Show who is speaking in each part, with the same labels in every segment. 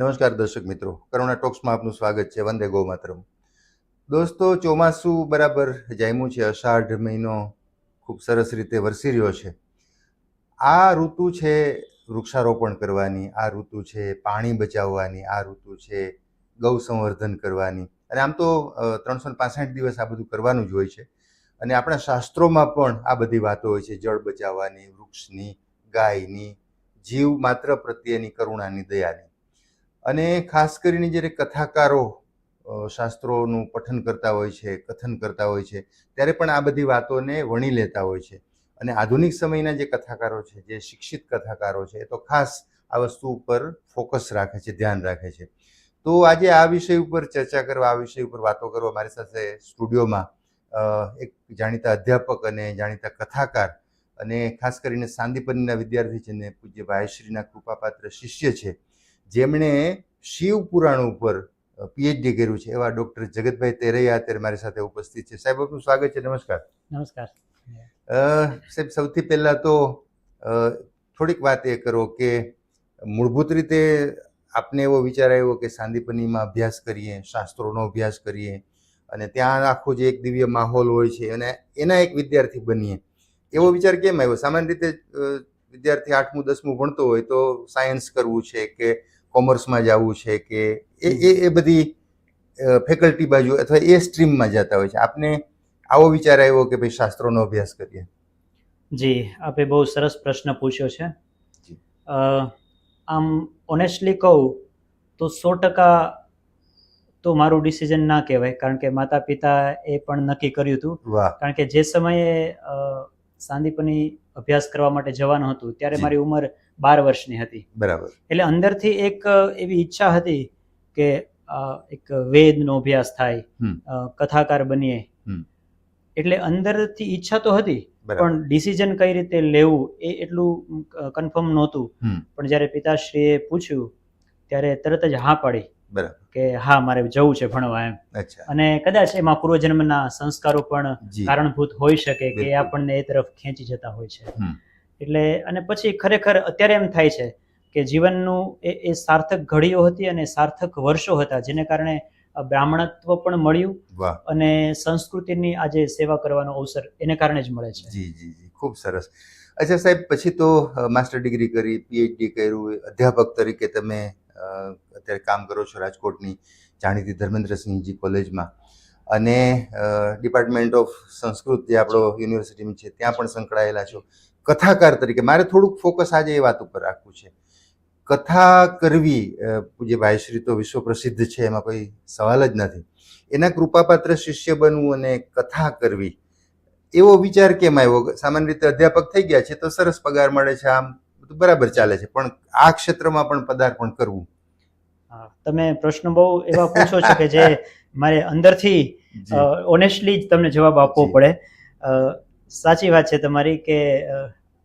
Speaker 1: નમસ્કાર દર્શક મિત્રો. કરુણા ટોક્સમાં આપનું સ્વાગત છે. વંદે ગો માતરમ દોસ્તો, ચોમાસું બરાબર જામ્યું છે. અષાઢ મહિનો ખૂબ સરસ રીતે વરસી રહ્યો છે. આ ઋતુ છે વૃક્ષારોપણ કરવાની, આ ઋતુ છે પાણી બચાવવાની, આ ઋતુ છે ગૌ સંવર્ધન કરવાની. અને આમ તો ત્રણસો પાસઠ દિવસ આ બધું કરવાનું જ હોય છે. અને આપણા શાસ્ત્રોમાં પણ આ બધી વાતો હોય છે. જળ બચાવવાની, વૃક્ષની, ગાયની, જીવ માત્ર પ્રત્યેની કરુણાની દયાની. અને ખાસ કરીને જ્યારે કથાકારો શાસ્ત્રોનું પઠન કરતા હોય છે, કથન કરતા હોય છે, ત્યારે પણ આ બધી વાતોને વણી લેતા હોય છે. અને આધુનિક સમયના જે કથાકારો છે, જે શિક્ષિત કથાકારો છે, એ તો ખાસ આ વસ્તુ ઉપર ફોકસ રાખે છે, ધ્યાન રાખે છે. તો આજે આ વિષય ઉપર ચર્ચા કરવા, આ વિષય ઉપર વાતો કરવા મારી સાથે સ્ટુડિયોમાં એક જાણીતા અધ્યાપક અને જાણીતા કથાકાર અને ખાસ કરીને સાંદીપનીના વિદ્યાર્થી છે ને પૂજ્ય ભાઈશ્રીના કૃપાપાત્ર શિષ્ય છે. જેમણે શિવ પુરાણ ઉપર પીએચડી કર્યું છે એવા ડૉક્ટર જગતભાઈ તેરૈયા અત્યારે મારી સાથે ઉપસ્થિત છે. સાહેબ આપનું સ્વાગત છે. નમસ્કાર.
Speaker 2: નમસ્કાર.
Speaker 1: અ, સાહેબ સૌથી પહેલાં તો થોડીક વાત એ કરો કે મૂળભૂત રીતે આપને એવો વિચાર આવ્યો કે સાંદીપનીમાં અભ્યાસ કરીએ શાસ્ત્રોનો અભ્યાસ કરીએ અને ત્યાં આખો જે એક દિવ્ય માહોલ હોય છે અને એના એક વિદ્યાર્થી બનીએ. એવો વિચાર કેમ આવ્યો? સામાન્ય રીતે વિદ્યાર્થી આઠમું દસમું ભણતો હોય તો સાયન્સ કરવું છે કે કોમર્સમાં જવું છે કે એ એ એ બધી ફેકલ્ટી બાજુ અથવા એ સ્ટ્રીમમાં જતા હોય છે. આપને આવો વિચાર આવ્યો કે ભાઈ શાસ્ત્રોનો અભ્યાસ કરીએ?
Speaker 2: જી આપે બહુ સરસ પ્રશ્ન પૂછ્યો છે. આમ ઓનેસ્ટલી કહું તો સો ટકા તો મારું ડિસિઝન ના કહેવાય. કારણ કે માતા પિતા એ પણ નક્કી કર્યું હતું. કારણ કે જે સમયે સાંદીપની અભ્યાસ કરવા માટે જવાનું હતું ત્યારે મારી ઉંમર બાર વર્ષની હતી.
Speaker 1: બરાબર.
Speaker 2: એટલે અંદરથી એક એવી ઈચ્છા હતી કે એક વેદનો અભ્યાસ થાય કથાકાર બનીએ. એટલે અંદરથી ઈચ્છા તો હતી પણ ડિસિઝન કઈ રીતે લેવું એ એટલું કન્ફર્મ નહોતું. પણ જ્યારે પિતાશ્રીએ પૂછ્યું ત્યારે તરત જ હા પાડી
Speaker 1: બરાબર.
Speaker 2: કે હા મારે જવું છે ભણવા એમ. અને કદાચ એમાં પૂર્વજન્મના સંસ્કારો પણ કારણભૂત હોઈ શકે કે આપણને એ તરફ ખેંચી જતા હોય છે. એટલે અને પછી ખરેખર અત્યારે એમ થાય છે કે જીવનનું એ એ સાર્થક ઘડીઓ હતી અને સાર્થક વર્ષો હતા જેને કારણે બ્રાહ્મણત્વ પણ મળ્યું અને સંસ્કૃતિની આજે સેવા કરવાનો અવસર એને કારણે જ મળે છે.
Speaker 1: જી જી જી. ખૂબ સરસ. અચ્છા સાહેબ પછી તો માસ્ટર ડિગ્રી કરી પીએચડી કર્યું અધ્યાપક તરીકે તમે અત્યારે કામ કરો છો રાજકોટની જાણીતી ધર્મેન્દ્રસિંહજી કોલેજમાં. અને ડિપાર્ટમેન્ટ ઓફ સંસ્કૃત જે આપણો યુનિવર્સિટીમાં છે ત્યાં પણ સંકળાયેલા છો. કથાકાર તરીકે મારે થોડુંક ફોકસ આજે એ વાત ઉપર રાખવું છે. કથા કરવી જે પૂજ્ય ભાઈશ્રી તો વિશ્વ પ્રસિદ્ધ છે એમાં કોઈ સવાલ જ નથી. એના કૃપાપાત્ર શિષ્ય બનવું અને કથા કરવી એવો વિચાર કેમ આવ્યો? સામાન્ય રીતે અધ્યાપક થઈ ગયા છે તો સરસ પગાર મળે છે આમ બધું બરાબર ચાલે છે પણ આ ક્ષેત્રમાં પણ પદાર્પણ કરવું.
Speaker 2: તમે પ્રશ્ન બહુ એવા પૂછો છો કે જે મારે અંદરથી ઓનેસ્ટલી જ તમને જવાબ આપવો પડે. સાચી વાત છે તમારી કે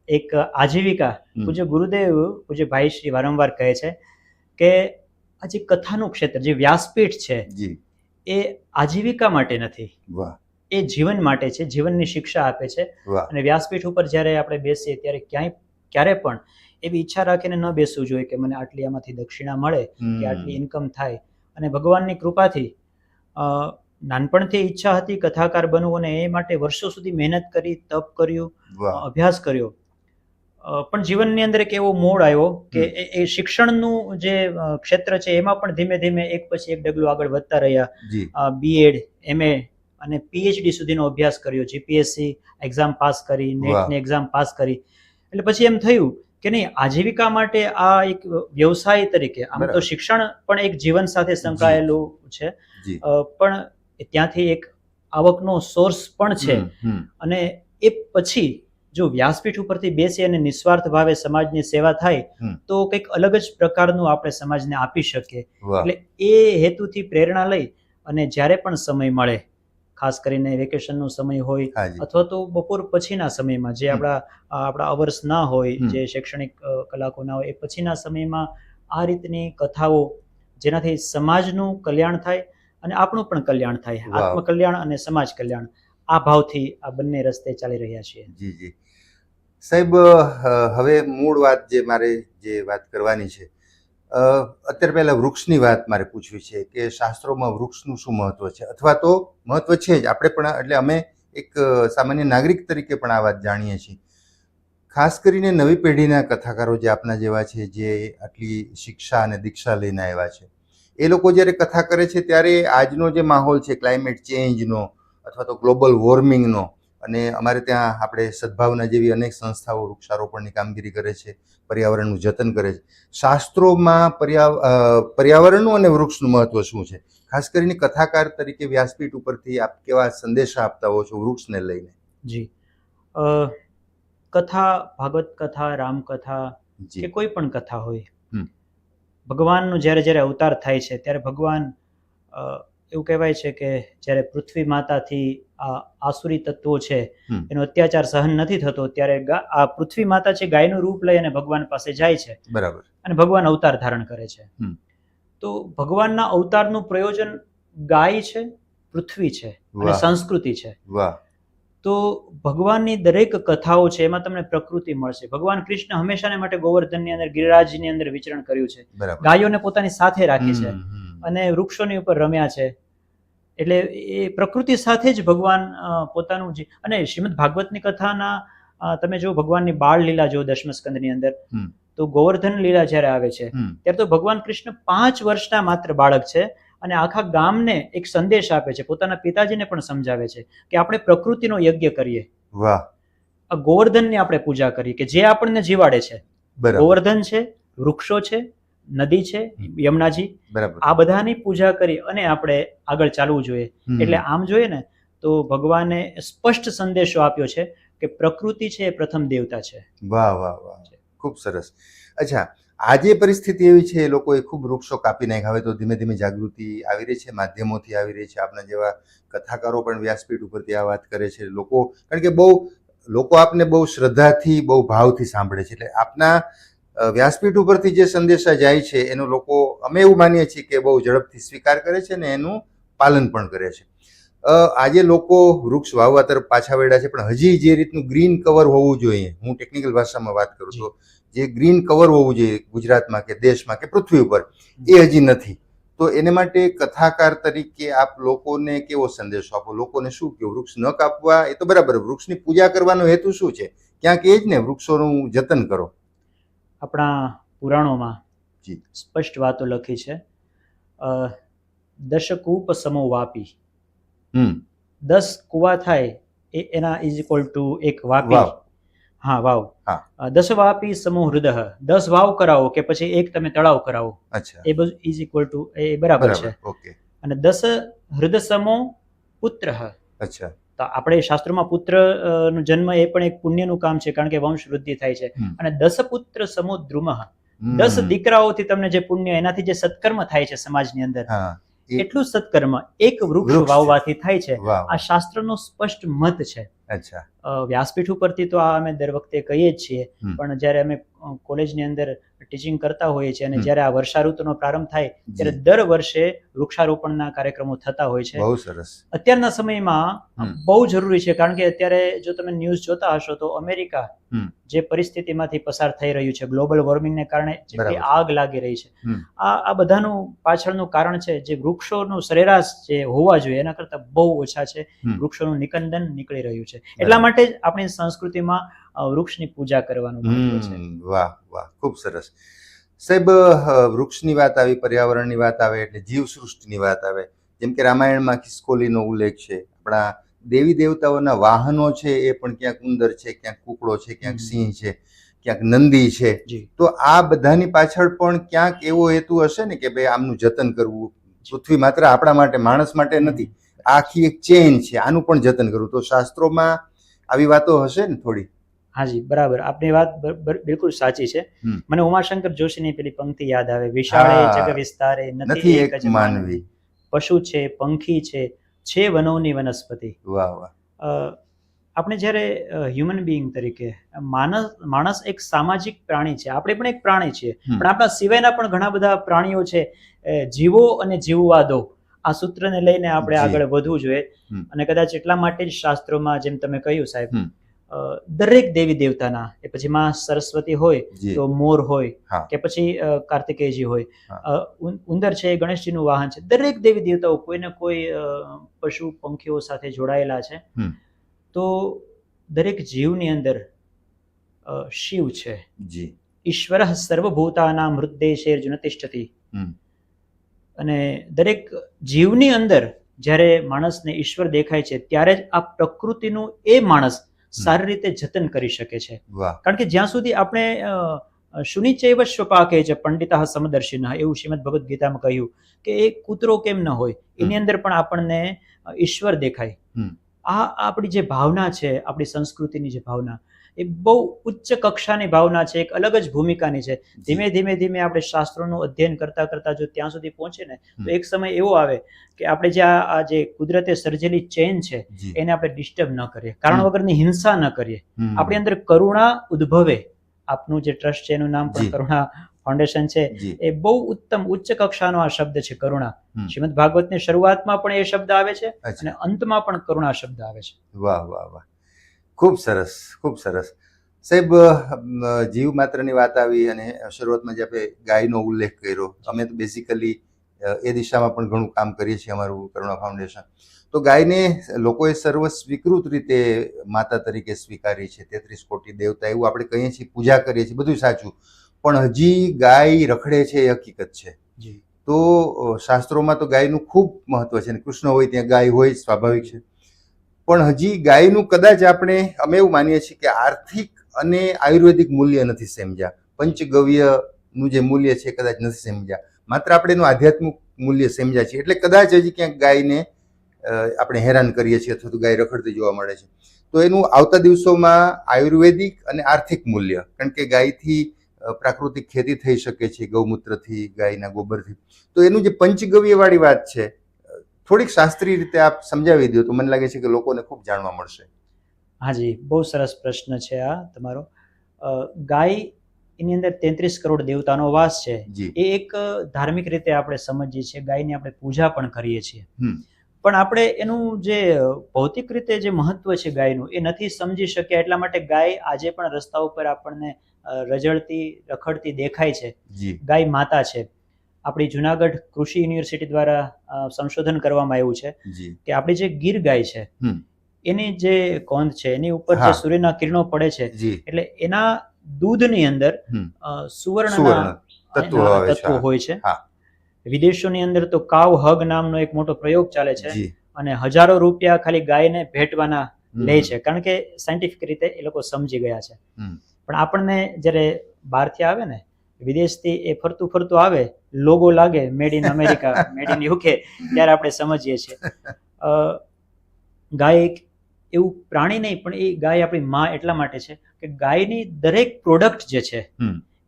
Speaker 2: એક આજીવિકા. પૂજ્ય ગુરુદેવ પૂજ્ય ભાઈ શ્રી વારંવાર કહે છે કે આ જે કથાનું ક્ષેત્ર જે વ્યાસપીઠ છે એ આજીવિકા માટે નથી. એ જીવન માટે છે જીવનની શિક્ષા આપે છે. અને વ્યાસપીઠ ઉપર જ્યારે આપણે બેસીએ ત્યારે ક્યાંય ક્યારે પણ એવી ઈચ્છા રાખીને ન બેસવું જોઈએ કે મને આટલી આમાંથી દક્ષિણા મળે કે આટલી ઇન્કમ થાય. અને ભગવાનની કૃપાથી નાનપણથી ઈચ્છા હતી કથાકાર બનવું અને એ માટે વર્ષો સુધી મહેનત કરી તપ કર્યું અભ્યાસ કર્યો. પણ જીવનની અંદર એક એવો મોડ આવ્યો કે એ- શિક્ષણનું જે ક્ષેત્ર છે એમાં પણ ધીમે ધીમે એક પછી એક ડગલું આગળ વધતા રહ્યા. બીએડ એમએ અને પીએચડી સુધીનો અભ્યાસ કર્યો. જીપીએસસી એક્ઝામ પાસ કરી નેટની એક્ઝામ પાસ કરી. એટલે પછી એમ થયું કે નહીં આજીવિકા માટે આ એક વ્યવસાય તરીકે આમ તો શિક્ષણ પણ એક જીવન સાથે સંકળાયેલું છે.
Speaker 1: જી.
Speaker 2: પણ ત્યાંથી એક આવકનો સોર્સ પણ છે. અને એ પછી જો વ્યાસપીઠ ઉપરથી બેસી અને નિસ્વાર્થ ભાવે સમાજની સેવા થાય તો કંઈક અલગ જ પ્રકારનું આપણે સમાજને આપી શકીએ. એટલે એ હેતુથી પ્રેરણા લઈ અને જ્યારે પણ સમય મળે ખાસ કરીને વેકેશનનો સમય હોય અથવા તો બપોર પછીના સમયમાં જે આપણા આપણા અવર્સ ના હોય જે શૈક્ષણિક કલાકો ના હોય એ પછીના સમયમાં આ રીતની કથાઓ જેનાથી સમાજનું કલ્યાણ થાય અને આપણું પણ કલ્યાણ થાય. આત્મકલ્યાણ અને સમાજ કલ્યાણ. આ ભાવથી આ બંને રસ્તે ચાલી રહ્યા છીએ.
Speaker 1: જી જી. સાહેબ હવે મૂળ વાત જે મારે જે વાત કરવાની છે અત્યારે પહેલા વૃક્ષની વાત મારે પૂછવી છે કે શાસ્ત્રોમાં વૃક્ષનું શું મહત્વ છે? અથવા તો મહત્વ છે જ. આપણે પણ એટલે અમે એક સામાન્ય નાગરિક તરીકે પણ આ વાત જાણીએ છીએ. ખાસ કરીને નવી પેઢીના કથાકારો જે આપના જેવા છે જે આટલી શિક્ષા અને દીક્ષા લઈને આવ્યા છે એ લોકો જ્યારે કથા કરે છે ત્યારે આજનો જે માહોલ છે ક્લાઇમેટ ચેન્જનો અથવા તો ગ્લોબલ વોર્મિંગનો અને અમારે ત્યાં આપણે સદભાવના જેવી અનેક સંસ્થાઓ વૃક્ષારોપણની કામગીરી કરે છે પર્યાવરણનું જતન કરે છે. શાસ્ત્રોમાં પર્યા પર્યાવરણનું અને વૃક્ષનું મહત્વ શું છે? ખાસ કરીને કથાકાર તરીકે વ્યાસપીઠ ઉપરથી આપ કેવા સંદેશા આપતા હો છો વૃક્ષને લઈને?
Speaker 2: જી. કથા ભાગવત કથા રામકથા કે કોઈ પણ કથા હોય. ભગવાનનો જ્યારે જ્યારે અવતાર થાય છે ત્યારે ભગવાન એવું કહેવાય છે કે જ્યારે પૃથ્વી માતાથી આ આસુરી તત્વો છે એનો અત્યાચાર સહન નથી થતો ત્યારે આ પૃથ્વી માતા છે ગાયનું રૂપ લઈ અને ભગવાન પાસે જાય છે.
Speaker 1: બરાબર.
Speaker 2: અને ભગવાન અવતાર ધારણ કરે છે. તો ભગવાનના અવતારનું પ્રયોજન ગાય છે પૃથ્વી છે અને સંસ્કૃતિ છે.
Speaker 1: વાહ.
Speaker 2: તો ભગવાનની દરેક કથાઓ છે એમાં તમને પ્રકૃતિ મળશે. ભગવાન કૃષ્ણ હંમેશાને માટે ગોવર્ધનની અંદર ગિરિરાજની અંદર વિચરણ કર્યું છે. ગાયોને પોતાની સાથે રાખી છે. અને વૃક્ષોની ઉપર રમ્યા છે. એટલે એ પ્રકૃતિ સાથે જ ભગવાન પોતાનું જે અને શ્રીમદ ભાગવતની કથાના તમે જો ભગવાનની બાળ લીલા જો દશમસ્કંદની અંદર તો ગોવર્ધન લીલા જ્યારે આવે છે ત્યારે તો ભગવાન કૃષ્ણ પાંચ વર્ષના માત્ર બાળક છે. અને આખા ગામને એક સંદેશ આપે છે પોતાના પિતાજીને પણ સમજાવે છે કે આપણે પ્રકૃતિનો યજ્ઞ કરીએ.
Speaker 1: વાહ.
Speaker 2: આ ગોવર્ધનની આપણે પૂજા કરીએ કે જે આપણને જીવાડે છે. ગોવર્ધન છે વૃક્ષો છે નદી છે યમુનાજી
Speaker 1: બરાબર.
Speaker 2: આ બધાની પૂજા કરી અને આપણે આગળ ચાલવું જોઈએ. એટલે આમ જોઈએ ને તો ભગવાને સ્પષ્ટ સંદેશો આપ્યો છે કે પ્રકૃતિ છે એ પ્રથમ દેવતા છે.
Speaker 1: વાહ વાહ વાહ. ખૂબ સરસ. અચ્છા આજે પરિસ્થિતિ એવી છે, એ લોકોએ ખૂબ વૃક્ષો કાપી નાખ્યા. હવે તો ધીમે ધીમે જાગૃતિ આવી રહી છે, માધ્યમોથી આવી રહી છે. આપના જેવા કથાકારો પણ વ્યાસપીઠ ઉપરથી આ વાત કરે છે. લોકો, કારણ કે બહુ, લોકો આપને બહુ શ્રદ્ધાથી, બહુ ભાવથી સાંભળે છે. એટલે આપના વ્યાસપીઠ ઉપરથી જે સંદેશા જાય છે, એનો લોકો, અમે એવું માનીએ છીએ કે બહુ ઝડપથી સ્વીકાર કરે છે ને એનું પાલન પણ કરે છે. આજે લોકો વૃક્ષ વાવવા તરફ પાછા વળ્યા છે, પણ હજી જે રીતનું ગ્રીન કવર હોવું જોઈએ, હું ટેકનિકલ ભાષામાં વાત કરું તો જે ગ્રીન કવર હોવું જોઈએ ગુજરાતમાં કે દેશમાં કે પૃથ્વી ઉપર એ હજી નથી. તો એને માટે કથાકાર તરીકે આપ લોકોને કેવો સંદેશો આપો? લોકોને શું કહો વૃક્ષ ન કાપવા એ તો બરાબર વૃક્ષની પૂજા કરવાનો હેતુ શું છે? ક્યાંક એ જ ને વૃક્ષોનું જતન કરો.
Speaker 2: આપણા પુરાણોમાં
Speaker 1: જી.
Speaker 2: સ્પષ્ટ વાતો લખી છે દશકૂપ સમો વાપી.
Speaker 1: હમ.
Speaker 2: દસ કુવા થાય એ એના ઇઝ ઇક્વલ ટુ એક વાપી. હા વાવ.
Speaker 1: હા.
Speaker 2: દસ વાપી સમૂહ હૃદય. દસ વાવ કરાવો કે પછી એક તમે તળાવ કરાવો.
Speaker 1: અચ્છા.
Speaker 2: એ બધું ઇઝ ઇક્વલ ટુ એ બરાબર છે.
Speaker 1: ઓકે.
Speaker 2: અને દસ હૃદય સમૂહ પુત્ર.
Speaker 1: અચ્છા.
Speaker 2: તો આપણે શાસ્ત્રોમાં પુત્ર નો જન્મ એ પણ એક પુણ્યનું કામ છે કારણ કે વંશ વૃદ્ધિ થાય છે. અને દસ પુત્ર સમૂહ દ્રુમઃ દસ દીકરાઓથી તમને જે પુણ્ય એનાથી જે સત્કર્મ થાય છે સમાજની અંદર. એટલું સત્કર્મ એક
Speaker 1: વૃક્ષ
Speaker 2: વાવવાથી થાય છે. આ શાસ્ત્રનો સ્પષ્ટ મત છે.
Speaker 1: અચ્છા.
Speaker 2: વ્યાસપીઠ ઉપરથી તો આ અમે દર વખતે કહીએ જ છીએ. પણ જ્યારે અમે કોલેજની અંદર ટીચિંગ કરતા હોઈએ છીએ અને જ્યારે આ વર્ષા ઋતુનો પ્રારંભ થાય ત્યારે દર વર્ષે વૃક્ષારોપણના કાર્યક્રમો થતા હોય છે.
Speaker 1: બહુ સરસ.
Speaker 2: અત્યારના સમયમાં બહુ જરૂરી છે કારણ કે અત્યારે જો તમે ન્યૂઝ જોતા હશો તો અમેરિકા જે પરિસ્થિતિમાંથી પસાર થઈ રહ્યું છે ગ્લોબલ વોર્મિંગને કારણે
Speaker 1: જે
Speaker 2: આગ લાગી રહી છે. આ આ બધાનું પાછળનું કારણ છે જે વૃક્ષોનું સરેરાશ જે હોવા જોઈએ એના કરતાં બહુ ઓછા છે. વૃક્ષોનું નિકંદન નીકળી રહ્યું છે. એટલા માટે જ આપણી સંસ્કૃતિમાં વૃક્ષની પૂજા કરવાનું મહત્વ છે.
Speaker 1: વાહ વાહ ખૂબ સરસ. સાહેબ વૃક્ષની વાત આવી પર્યાવરણની વાત આવે એટલે જીવસૃષ્ટિની વાત આવે. જેમ કે રામાયણમાં ખિસકોલીનો ઉલ્લેખ છે. આપણા દેવી દેવતાઓના વાહનો છે એ પણ ક્યાંક ઉંદર છે ક્યાંક કુકડો છે ક્યાંક સિંહ છે ક્યાંક નંદી છે. તો આ બધાની પાછળ પણ ક્યાંક એવો હેતુ હશે ને કે ભાઈ આમનું જતન કરવું? પૃથ્વી માત્ર આપણા માટે માણસ માટે નથી. આખી એક ચેન છે આનું પણ જતન કરવું. તો શાસ્ત્રોમાં આવી વાતો હશે ને થોડી?
Speaker 2: હાજી બરાબર. આપની વાત બિલકુલ સાચી છે. મને ઉમાશંકર જોશીની પેલી પંક્તિ યાદ આવે. વિશાળે જગ વિસ્તારે
Speaker 1: નથી એક
Speaker 2: જ
Speaker 1: માનવી.
Speaker 2: પશુ છે પંખી છે છે વનોની વનસ્પતિ.
Speaker 1: વાહ વાહ.
Speaker 2: આપણે જ્યારે હ્યુમન બિઈંગ તરીકે માણસ માણસ એક સામાજિક પ્રાણી છે. આપણે પણ એક પ્રાણી છીએ. પણ આપણા સિવાયના પણ ઘણા બધા પ્રાણીઓ છે. જીવો અને જીવવા દો આ સૂત્રને લઈને આપણે આગળ વધવું જોઈએ. અને કદાચ એટલા માટે જ શાસ્ત્રોમાં જેમ તમે કહ્યું સાહેબ દરેક દેવી દેવતાના એ પછી માં સરસ્વતી હોય તો મોર હોય કે પછી કાર્તિકેયજી હોય. ઉંદર છે એ ગણેશજીનું વાહન છે. દરેક દેવી દેવતાઓ કોઈને કોઈ પશુ પંખીઓ સાથે જોડાયેલા છે. તો દરેક જીવની અંદર શિવ છે. ઈશ્વર સર્વભૂતાના મૃતદેશેર્જુન તિષ્ઠતિ
Speaker 1: હમ.
Speaker 2: અને દરેક જીવની અંદર જ્યારે માણસને ઈશ્વર દેખાય છે ત્યારે જ આ પ્રકૃતિનું એ માણસ સારી રીતે જતન કરી શકે છે. કારણ કે જ્યાં સુધી આપણે શુનિચૈવ શ્વપાકે છે પંડિતા સમદર્શિન એવું શ્રીમદ ભગવદ્ ગીતામાં કહ્યું કે એ કૂતરો કેમ ન હોય એની અંદર પણ આપણને ઈશ્વર દેખાય. આ આપણી જે ભાવના છે આપણી સંસ્કૃતિની જે ભાવના એ બહુ ઉચ્ચ કક્ષાની ભાવના છે એક અલગ જ ભૂમિકાની છે. ધીમે ધીમે ધીમે આપણે શાસ્ત્રોનું અધ્યયન કરતા કરતા જો ત્યાં સુધી પહોંચે ને તો એક સમય એવો આવે કે આપણે જે આ જે કુદરતે સર્જેલી ચેન છે એને આપણે ડિસ્ટર્બ ન કરીએ. કારણ વગરની હિંસા ન કરીએ. આપણી અંદર કરુણા ઉદ્ભવે. આપનું જે ટ્રસ્ટ છે એનું નામ પણ કરુણા ફાઉન્ડેશન છે. એ બહુ ઉત્તમ ઉચ્ચ કક્ષાનો આ શબ્દ છે કરુણા. શ્રીમદ ભાગવતની શરૂઆતમાં પણ એ શબ્દ આવે છે અને અંતમાં પણ કરુણા શબ્દ આવે છે.
Speaker 1: વાહ વાહ વાહ. ખૂબ સરસ ખૂબ સરસ. સાહેબ જીવ માત્રની વાત આવી અને શરૂઆતમાં જે આપણે ગાયનો ઉલ્લેખ કર્યો અમે તો બેઝિકલી એ દિશામાં પણ ઘણું કામ કરીએ છીએ અમારું કરુણા ફાઉન્ડેશન તો ગાયને લોકોએ સર્વ સ્વીકૃત રીતે માતા તરીકે સ્વીકારી છે તેત્રીસ કોટી દેવતા એવું આપણે કહીએ છીએ પૂજા કરીએ છીએ બધું સાચું. પણ હજી ગાય રખડે છે એ હકીકત છે. તો શાસ્ત્રોમાં તો ગાયનું ખૂબ મહત્વ છે અને કૃષ્ણ હોય ત્યાં ગાય હોય સ્વાભાવિક છે. પણ હજી ગાયનું કદાચ આપણે, અમે એવું માનીએ છીએ કે આર્થિક અને આયુર્વેદિક મૂલ્ય નથી સમજ્યા. પંચગવ્યનું જે મૂલ્ય છે કદાચ નથી સમજ્યા. માત્ર આપણે એનું આધ્યાત્મિક મૂલ્ય સમજ્યા છીએ. એટલે કદાચ હજી ક્યાંક ગાયને આપણે હેરાન કરીએ છીએ અથવા તો ગાય રખડતી જોવા મળે છે. તો એનું આવતા દિવસોમાં આયુર્વેદિક અને આર્થિક મૂલ્ય, કારણ કે ગાયથી પ્રાકૃતિક ખેતી થઈ શકે છે ગૌમૂત્રથી, ગાયના ગોબરથી. તો એનું જે પંચગવ્યવાળી વાત છે થોડીક શાસ્ત્રીય રીતે આપ સમજાવી દો તો મને લાગે છે કે લોકોને ખૂબ જાણવા મળશે.
Speaker 2: હાજી બહુ સરસ પ્રશ્ન છે આ તમારો. ગાય એની અંદર તેત્રીસ કરોડ દેવતાનો વાસ છે. એ એક ધાર્મિક રીતે આપણે સમજીએ છીએ ગાયની આપણે પૂજા પણ કરીએ છીએ. પણ આપણે એનું જે ભૌતિક રીતે જે મહત્વ છે ગાયનું એ નથી સમજી શક્યા એટલા માટે ગાય આજે પણ રસ્તા ઉપર આપણને રજળતી રખડતી દેખાય છે. ગાય માતા છે. આપણી જુનાગઢ કૃષિ યુનિવર્સિટી દ્વારા સંશોધન કરવામાં આવ્યું છે કે આપણી જે ગીર ગાય છે એની જે કોંદ છે એની ઉપર. જે સૂર્યના કિરણો પડે છે એટલે એના દૂધની અંદર
Speaker 1: સુવર્ણ તત્વો
Speaker 2: હોય છે. વિદેશોની અંદર તો કાવ હગ નામનો એક મોટો પ્રયોગ ચાલે છે અને હજારો રૂપિયા ખાલી ગાયને ભેટવાના લે છે કારણ કે સાયન્ટિફિક રીતે એ લોકો સમજી ગયા છે. પણ આપણને જ્યારે બહારથી આવે ને વિદેશથી એ ફરતું ફરતું આવે લોગો લાગે made in America made in UK ત્યારે આપણે સમજીએ છીએ. ગાય એક એવું પ્રાણી નહીં પણ એ ગાય આપણી માં એટલા માટે છે કે ગાયની દરેક પ્રોડક્ટ જે છે.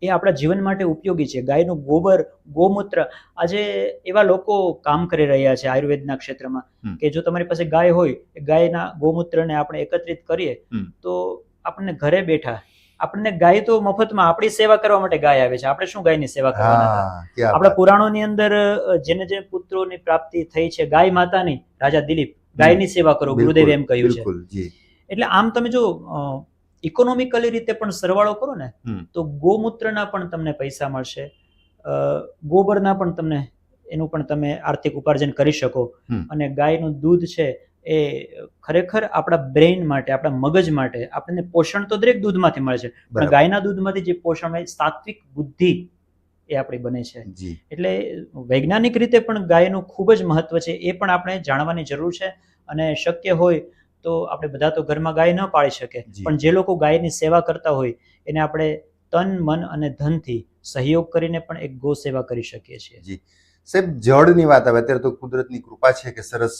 Speaker 2: એ આપણા જીવન માટે ઉપયોગી છે. ગાયનું ગોબર ગોમૂત્ર આજે એવા લોકો કામ કરી રહ્યા છે આયુર્વેદના ક્ષેત્રમાં કે જો તમારી પાસે ગાય હોય ગાયના ગોમૂત્રને આપણે એકત્રિત કરીએ તો આપણને ઘરે બેઠા આપણને ગાય તો મફતમાં આપણી સેવા કરવા માટે ગાય આવે છે. આપણે શું ગાયની સેવા કરવાના આપણા પુરાણોની અંદર જેને જે પુત્રોની પ્રાપ્તિ થઈ છે ગાય માતાની રાજા દિલીપ ગાયની સેવા કરો ગુરુદેવ એમ કહ્યું છે. એટલે આમ તમે જો ઇકોનોમિકલી રીતે પણ સરવાળો કરો ને તો ગોમૂત્રના પણ તમને પૈસા મળશે. ગોબરના પણ તમને એનું પણ તમે આર્થિક ઉપાર્જન કરી શકો. અને ગાયનું દૂધ છે એ ખરેખર આપણા બ્રેઇન માટે આપણા મગજ માટે આપણને પોષણ તો દરેક દૂધમાંથી મળે છે. પણ ગાયના દૂધમાંથી જે પોષણ હોય સાત્વિક બુદ્ધિ એ આપણી બને છે. એટલે વૈજ્ઞાનિક રીતે પણ ગાયનું ખૂબ જ મહત્વ છે એ પણ આપણે જાણવાની જરૂર છે. અને શક્ય હોય તો આપણે બધા તો ઘરમાં ગાય ન પાળી શકે પણ જે લોકો ગાયની સેવા કરતા હોય એને આપણે તન મન અને ધનથી સહયોગ કરીને પણ એક ગો સેવા કરી શકીએ છીએ.
Speaker 1: સાહેબ જળની વાત આવે અત્યારે તો કુદરતની કૃપા છે કે સરસ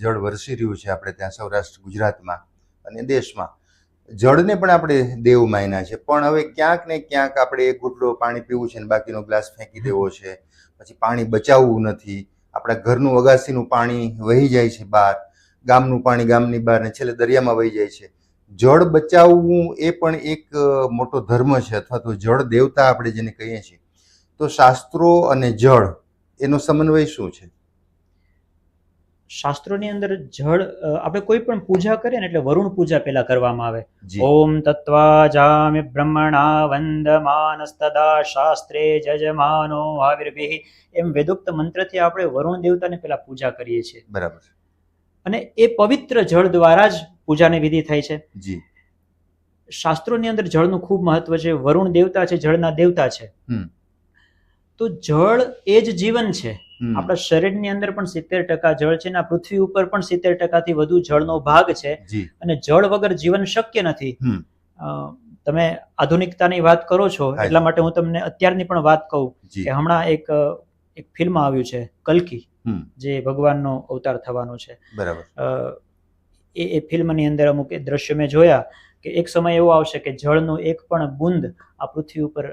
Speaker 1: જળ વરસી રહ્યું છે આપણે ત્યાં સૌરાષ્ટ્ર ગુજરાતમાં અને દેશમાં. જળને પણ આપણે દેવ માન્યા છે પણ હવે ક્યાંક ને ક્યાંક આપણે એક ઘૂંટડો પાણી પીવું છે ને બાકીનો ગ્લાસ ફેંકી દેવો છે. પછી પાણી બચાવવું નથી. આપણા ઘરનું અગાસીનું પાણી વહી જાય છે બહાર ગામનું પાણી ગામની બહાર ને છેલ્લે દરિયામાં વહી જાય છે. જળ બચાવવું એ પણ એક મોટો ધર્મ છે અથવા તો જળ દેવતા આપણે જેને કહીએ છીએ. તો શાસ્ત્રો અને જળ એનો સમન્વય શું છે?
Speaker 2: શાસ્ત્રોની અંદર જળ આપણે કોઈ પણ પૂજા કરીએ ને એટલે વરુણ પૂજા પહેલા કરવામાં આવે. ઓમ તત્વા જામિ બ્રહ્મણા વંદમાનસ્તદા શાસ્ત્રે જજમાનો આવિર્ભિ એમ વેદોક્ત મંત્રથી આપણે વરુણ દેવતાને પહેલા પૂજા કરીએ છીએ.
Speaker 1: બરાબર
Speaker 2: અને એ પવિત્ર જળ દ્વારા જ પૂજાની વિધિ થાય છે.
Speaker 1: જી.
Speaker 2: શાસ્ત્રોની અંદર જળનું ખૂબ મહત્વ છે. વરુણ દેવતા છે જળના દેવતા છે.
Speaker 1: હમ.
Speaker 2: તો જળ એ જ જીવન છે. આપણા શરીરની અંદર પણ સિત્તેર ટકા જળ છે અને આ પૃથ્વી ઉપર પણ સિત્તેર ટકાથી વધુ જળનો ભાગ છે. અને જળ વગર જીવન શક્ય નથી. તમે આધુનિકતાની વાત કરો છો એટલા માટે હું તમને અત્યારની પણ વાત કહું કે હમણાં એક એક ફિલ્મ આવ્યું છે કલ્કી. જે ભગવાનનો અવતાર થવાનો છે.
Speaker 1: બરાબર.
Speaker 2: એ એ ફિલ્મની અંદર અમુક એ દ્રશ્ય મેં જોયા કે એક સમય એવો આવશે કે જળનું એક પણ બુંદ આ પૃથ્વી ઉપર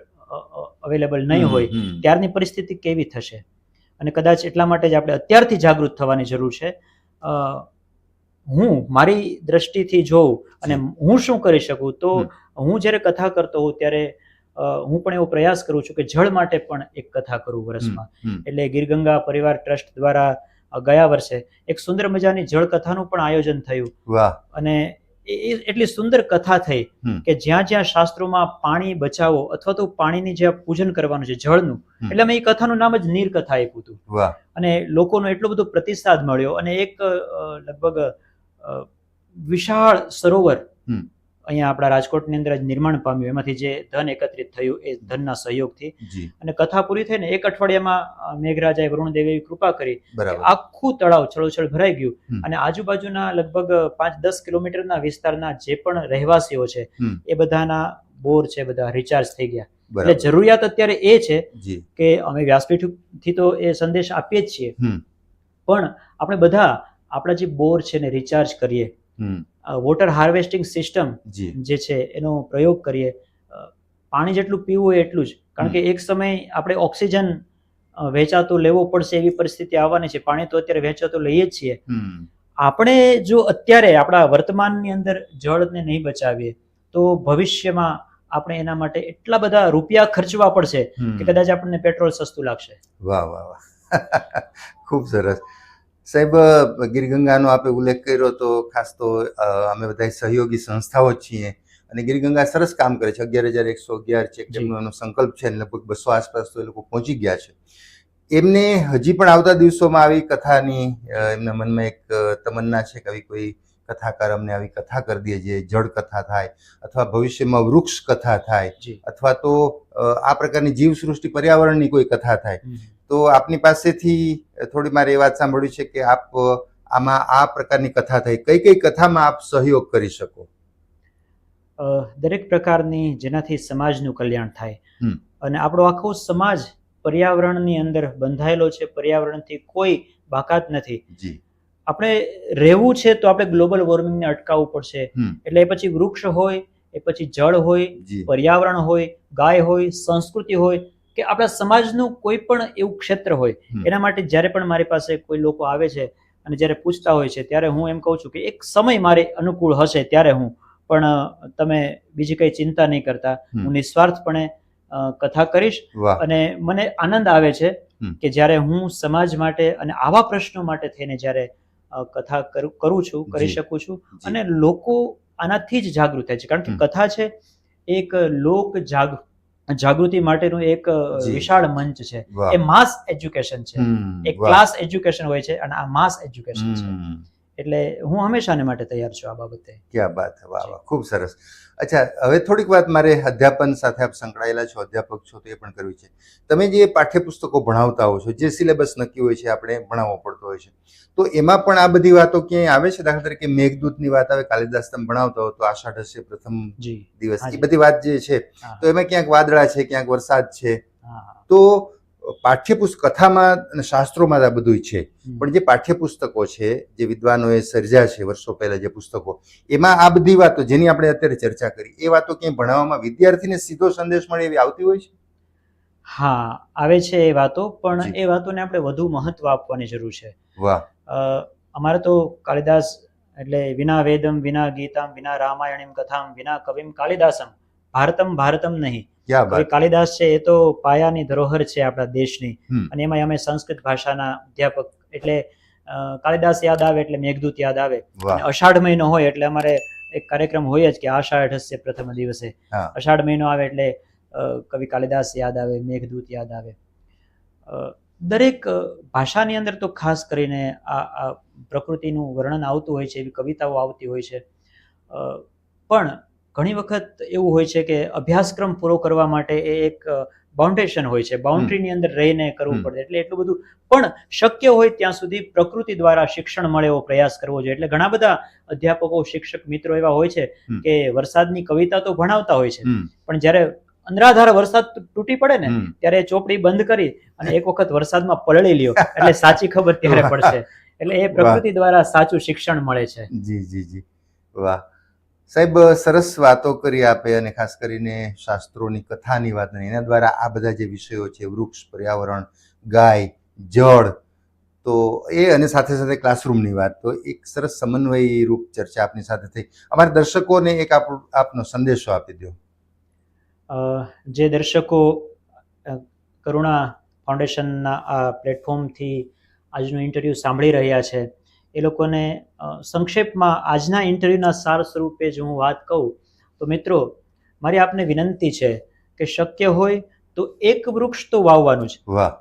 Speaker 2: અવેલેબલ નહીં હોય. ત્યારની પરિસ્થિતિ કેવી થશે? અને કદાચ એટલા માટે જ આપણે અત્યારથી જાગૃત થવાની જરૂર છે. હું મારી દ્રષ્ટિથી જોઉં અને હું શું કરી શકું? તો હું જ્યારે કથા કરતો હોઉં ત્યારે હું પણ એવો પ્રયાસ કરું છું કે જળ માટે પણ એક કથા કરું વર્ષમાં એટલે ગીરગંગા પરિવાર ટ્રસ્ટ દ્વારા ગયા વર્ષે એક સુંદર મજાની જળ કથાનું પણ આયોજન થયું. અને એટલી સુંદર કથા થઈ કે જ્યાં જ્યાં શાસ્ત્રોમાં પાણી બચાવો અથવા તો પાણીની જે પૂજન કરવાનું છે જળનું એટલે અમે એ કથાનું નામ જ નીર કથા આપ્યું હતું. અને લોકોનો એટલો બધો પ્રતિસાદ મળ્યો અને એક લગભગ વિશાળ સરોવર. અહીંયા આપણા રાજકોટની અંદર જ નિર્માણ પામ્યું. એમાંથી જે ધન એકત્રિત થયું એ ધનના સહયોગથી. અને કથા પૂરી થઈને એક અઠવાડિયામાં મેઘરાજાએ વરુણદેવીએ કૃપા કરી. આખું તળાવ છળોછળ ભરાઈ ગયું. અને આજુબાજુના લગભગ પાંચ દસ કિલોમીટરના વિસ્તારના જે પણ રહેવાસીઓ છે એ બધાના બોર છે બધા રિચાર્જ થઈ ગયા. એટલે જરૂરિયાત અત્યારે એ છે કે અમે વ્યાસપીઠથી તો એ સંદેશ આપીએ જ છીએ. પણ આપણે બધા આપણા જે બોર છે ને રિચાર્જ કરીએ. વોટર હાર્વેસ્ટિંગ સિસ્ટમ
Speaker 1: જે.
Speaker 2: છે એનો પ્રયોગ કરીએ. પાણી જેટલું પીવું હોય એટલું જ. કારણ કે એક સમય આપણે ઓક્સિજન વેચાતો લેવો પડશે એવી પરિસ્થિતિ આવવાની છે. પાણી તો અત્યારે વેચાતો લઈએ જ છીએ. આપણે જો અત્યારે આપણા વર્તમાનની અંદર જળને નહીં બચાવીએ તો ભવિષ્યમાં આપણે એના માટે એટલા બધા રૂપિયા ખર્ચવા પડશે કે કદાચ આપણને પેટ્રોલ સસ્તું લાગશે.
Speaker 1: વાહ વાહ વાહ. ખૂબ સરસ. સાહેબ ગીરગંગાનો આપણે ઉલ્લેખ કર્યો તો ખાસ તો અમે બધા સહયોગી સંસ્થાઓ છીએ અને ગીરગંગા સરસ કામ કરે છે. અગિયાર હજાર એકસો અગિયાર છે. એમનો સંકલ્પ છે લગભગ બસો આસપાસ તો એ લોકો પહોંચી ગયા છે. એમને હજી પણ આવતા દિવસોમાં આવી કથાની એમના મનમાં એક તમન્ના છે કે આવી કોઈ કથાકાર અમને આવી કથા કરી દે જે જળ કથા થાય અથવા ભવિષ્યમાં વૃક્ષ કથા થાય અથવા તો આ પ્રકારની જીવસૃષ્ટિ પર્યાવરણની કોઈ કથા થાય. તો આપની પાસેથી થોડી મારે એ વાત સાંભળ્યું છે કે આપ આમાં આ પ્રકારની કથા થઈ. કઈ કઈ કથામાં આપ સહયોગ કરી શકો?
Speaker 2: દરેક પ્રકારની જેનાથી સમાજનું કલ્યાણ થાય. અને આપણો આખો સમાજ પર્યાવરણની અંદર બંધાયેલો છે પર્યાવરણથી કોઈ બાકાત નથી. આપણે રહેવું છે તો આપણે ગ્લોબલ વોર્મિંગને અટકાવવું પડશે. એટલે એ પછી વૃક્ષ હોય એ પછી જળ હોય પર્યાવરણ હોય ગાય હોય સંસ્કૃતિ હોય કે આપણા સમાજનું કોઈ પણ એવું ક્ષેત્ર હોય એના માટે જ્યારે પણ મારી પાસે કોઈ લોકો આવે છે અને જ્યારે પૂછતા હોય છે ત્યારે હું એમ કહું છું કે એક સમય મારે અનુકૂળ હશે ત્યારે હું. પણ તમે બીજી કઈ ચિંતા નહીં કરતા. હું નિસ્વાર્થપણે કથા કરીશ અને મને આનંદ આવે છે કે જ્યારે હું સમાજ માટે અને આવા પ્રશ્નો માટે થઈને જ્યારે કથા કરું છું કરી શકું છું અને લોકો આનાથી જ જાગૃત થાય છે. કારણ કે કથા છે એક લોક જાગ જાગૃતિ માટેનું એક વિશાળ મંચ છે. એ માસ એજ્યુકેશન છે. એક ક્લાસ એજ્યુકેશન હોય છે અને આ માસ એજ્યુકેશન છે. એટલે હું હંમેશાને માટે તૈયાર છું આ બાબતે.
Speaker 1: ક્યાં વાત વાહ વાહ ખૂબ સરસ. અચ્છા હવે થોડીક વાત મારે અધ્યાપન સાથે આપ સંકળાયેલા છો અધ્યાપક છો તો એ પણ કરવી છે. તમે જે પાઠ્યપુસ્તકો ભણાવતા હો છો જે સિલેબસ નક્કી હોય છે આપણે ભણાવવો પડતો હોય છે. તો એમાં પણ આ બધી વાતો ક્યાંય આવે છે? દાખલા તરીકે મેઘદૂતની વાત આવે કાલિદાસ તમે ભણાવતા હો તો આષાઢ હશે પ્રથમ દિવસ. એ બધી વાત જે છે તો એમાં ક્યાંક વાદળા છે ક્યાંક વરસાદ છે. તો પાઠ્યપુસ્તક કથામાં અને શાસ્ત્રોમાં આ બધું છે. પણ જે પાઠ્યપુસ્તકો છે જે વિદ્વાનોએ સર્જ્યા છે વર્ષો પહેલા જે પુસ્તકો એમાં આ બધી વાતો જેની આપણે અત્યારે ચર્ચા કરી એ વાતો ક્યાંય ભણાવવામાં વિદ્યાર્થીને સીધો સંદેશ મળે એવી આવતી હોય છે?
Speaker 2: હા આવે છે એ વાતો પણ એ વાતોને આપણે વધુ મહત્વ આપવાની જરૂર છે.
Speaker 1: વાહ.
Speaker 2: અમારે તો કાલિદાસ એટલે વિના વેદમ વિના ગીતામ વિના રામાયણમ કથામ વિના કવિમ કાલિદાસમ ભારતમ ભારતમ નહીં. કવિ કાલિદાસ છે એ તો પાયાની ધરોહર છે આપણા દેશની. અને એમાં અમે સંસ્કૃત ભાષાના અધ્યાપક. એટલે કાલિદાસ યાદ આવે એટલે મેઘદૂત યાદ આવે. અષાઢ મહિનો હોય એટલે અમારે એક કાર્યક્રમ હોય જ કે આષાઢ હશે પ્રથમ દિવસે. અષાઢ મહિનો આવે એટલે કવિ કાલિદાસ યાદ આવે મેઘદૂત યાદ આવે. દરેક ભાષાની અંદર તો ખાસ કરીને આ આ પ્રકૃતિનું વર્ણન આવતું હોય છે એવી કવિતાઓ આવતી હોય છે. પણ ઘણી વખત એવું હોય છે કે અભ્યાસક્રમ પૂરો કરવા માટે એ એક બાઉન્ડેશન હોય છે. બાઉન્ડ્રીની અંદર રહીને કરવું. પડે. એટલે એટલું બધું પણ શક્ય હોય ત્યાં સુધી પ્રકૃતિ દ્વારા શિક્ષણ મળે એવો પ્રયાસ કરવો જોઈએ. એટલે ઘણા બધા અધ્યાપકો શિક્ષક મિત્રો એવા હોય છે. કે વરસાદની કવિતા તો ભણાવતા હોય છે. પણ જ્યારે અંધરાધાર વરસાદ તૂટી પડે ને ત્યારે ચોપડી બંધ કરી અને એક વખત વરસાદમાં પલળી લ્યો. એટલે સાચી ખબર ત્યારે પડશે. એટલે એ પ્રકૃતિ દ્વારા સાચું શિક્ષણ મળે છે.
Speaker 1: જી જી જી. વાહ. સાહેબ, સરસ વાતો કરી આપે અને ખાસ કરીને શાસ્ત્રોની કથાની વાત એના દ્વારા આ બધા જે વિષયો છે, વૃક્ષ, પર્યાવરણ, ગાય, જળ, તો એ અને સાથે સાથે ક્લાસરૂમની વાત, તો એક સરસ સમન્વય રૂપ ચર્ચા આપની સાથે થઈ. અમારા દર્શકોને એક આપ, આપનો સંદેશો આપી દો
Speaker 2: જે દર્શકો કરુણા ફાઉન્ડેશનના આ પ્લેટફોર્મથી આજનું ઇન્ટરવ્યૂ સાંભળી રહ્યા છે એ લોકોને સંક્ષેપમાં આજના ઇન્ટરવ્યૂના સાર સ્વરૂપે જો હું વાત કહું તો મિત્રો મારી આપને વિનંતી છે કે શક્ય હોય તો એક વૃક્ષ તો વાવવાનું છે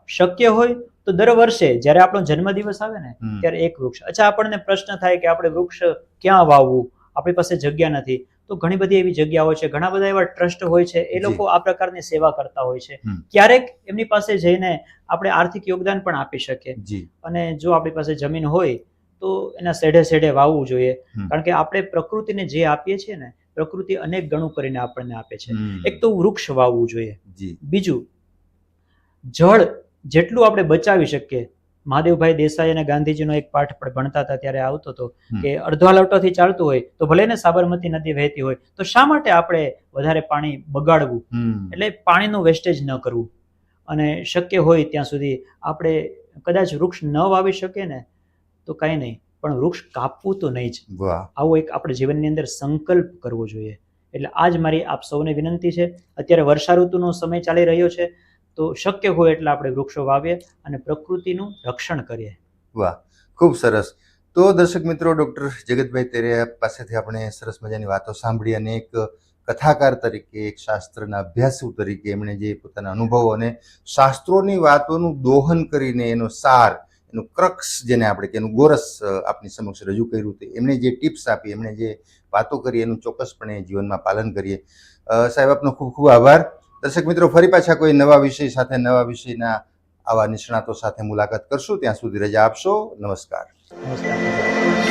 Speaker 2: શક્ય હોય તો દર વર્ષે જ્યારે આપણો જન્મદિવસ આવે ને ત્યારે એક વૃક્ષ. અચ્છા આપણને પ્રશ્ન થાય કે આપણે વૃક્ષ ક્યાં વાવવું? આપણી પાસે જગ્યા નથી. તો ઘણી બધી એવી જગ્યાઓ છે. ઘણા બધા એવા ટ્રસ્ટ હોય છે. એ લોકો આ પ્રકારની સેવા કરતા હોય છે. ક્યારેક એમની પાસે જઈને આપણે આર્થિક યોગદાન પણ આપી શકીએ. અને જો આપણી પાસે જમીન હોય તો એના સેઢે સેઢે વાવવું જોઈએ. કારણ કે આપણે પ્રકૃતિને જે આપીએ છીએ ને પ્રકૃતિ અનેક ગણું કરીને આપણને આપે છે. એક તો વૃક્ષ વાવવું જોઈએ. બીજું જળ જેટલું આપણે બચાવી શકીએ. મહાદેવભાઈ દેસાઈ અને ગાંધીજીનો એક પાઠ પણ ભણતા હતા ત્યારે આવતો હતો કે અડધા લોટોથી ચાલતું હોય તો ભલે ને સાબરમતી નદી વહેતી હોય તો શા માટે આપણે વધારે પાણી બગાડવું? એટલે પાણીનું વેસ્ટેજ ન કરવું. અને શક્ય હોય ત્યાં સુધી આપણે કદાચ વૃક્ષ ન વાવી શકીએ ને તો કાંઈ નહીં પણ વૃક્ષ કાપવું તો નહીં જ.
Speaker 1: વાહ.
Speaker 2: આવો એક આપણે જીવનની અંદર સંકલ્પ કરવો જોઈએ. એટલે આજ મારી આપ સૌને વિનંતી છે અત્યારે વર્ષા ઋતુનો સમય ચાલી રહ્યો છે તો શક્ય હોય એટલે આપણે વૃક્ષો વાવીએ અને પ્રકૃતિનું રક્ષણ કરીએ.
Speaker 1: વાહ ખૂબ સરસ. તો દર્શક મિત્રો ડૉક્ટર જગતભાઈ તેરે પાસેથી આપણે સરસ મજાની વાતો સાંભળી અને એક કથાકાર તરીકે એક શાસ્ત્રના અભ્યાસુ તરીકે એમણે જે પોતાના અનુભવો અને શાસ્ત્રોની વાતોનું દોહન કરીને એનો સાર એનું ક્રક્સ જેને આપણે કે એનું ગોરસ આપની સમક્ષ રજૂ કર્યું તે એમણે જે ટિપ્સ આપી, એમણે જે વાતો કરી, એનું ચોક્કસપણે જીવનમાં પાલન કરીએ. સાહેબ, આપનો ખૂબ ખૂબ આભાર. દર્શક મિત્રો, ફરી પાછા કોઈ નવા વિષય સાથે, નવા વિષયના આવા નિષ્ણાતો સાથે મુલાકાત કરશું. ત્યાં સુધી રજા આપશો. નમસ્કાર.
Speaker 2: નમસ્કાર.